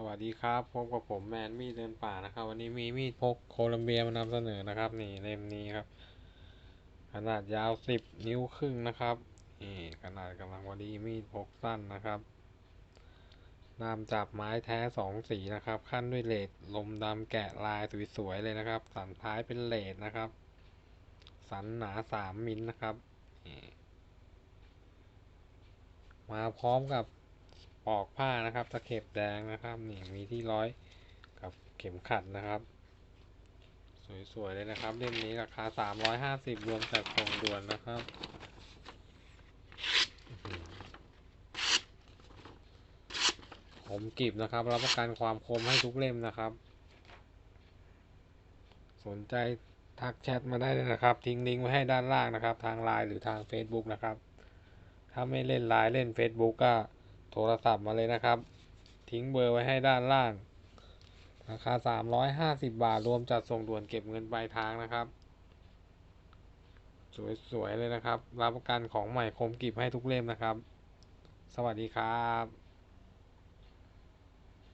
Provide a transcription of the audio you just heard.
สวัสดีครับพบกับผมแมนมีดเดินป่านะครับ วันนี้มีมีดพกโคลัมเบียมานำเสนอนะครับนี่เล่มนี้ครับ ขนาดยาวสิบนิ้วครึ่งนะครับนี่ขนาดกำลังพอดีมีดพกสั้นนะครับนำจากไม้แท้สองสีนะครับขั้นด้วยเลดลมดำแกะลายสวยๆเลยนะครับ สันท้ายเป็นเลดนะครับ สันหนาสามมิลนะครับมาพร้อมกับ ปอกผ้านะครับ ตะเข็บแดงนะครับนี่มีที่ร้อยกับเข็มขัดนะครับ สวยๆเลยนะครับเล่มนี้ราคาสามร้อยห้าสิบรวมจัดส่งด่วนนะครับอื้อหือคมกริบนะครับรับประกันความคมให้ทุกเล่มนะครับ สนใจทักแชทมาได้เลยนะครับ ทิ้งลิงก์ไว้ให้ด้านล่างนะครับ ทางไลน์หรือทาง Facebook นะครับ ถ้าไม่เล่นไลน์เล่น Facebook ก็ โทรศัพท์มาเลยนะครับ ทิ้งเบอร์ไว้ให้ด้านล่าง ราคา 350 บาท รวมจัดส่งด่วนเก็บเงินปลายทางนะครับ สวยๆเลยนะครับ รับประกันของใหม่คมกริบให้ทุกเล่มนะครับ สวัสดีครับ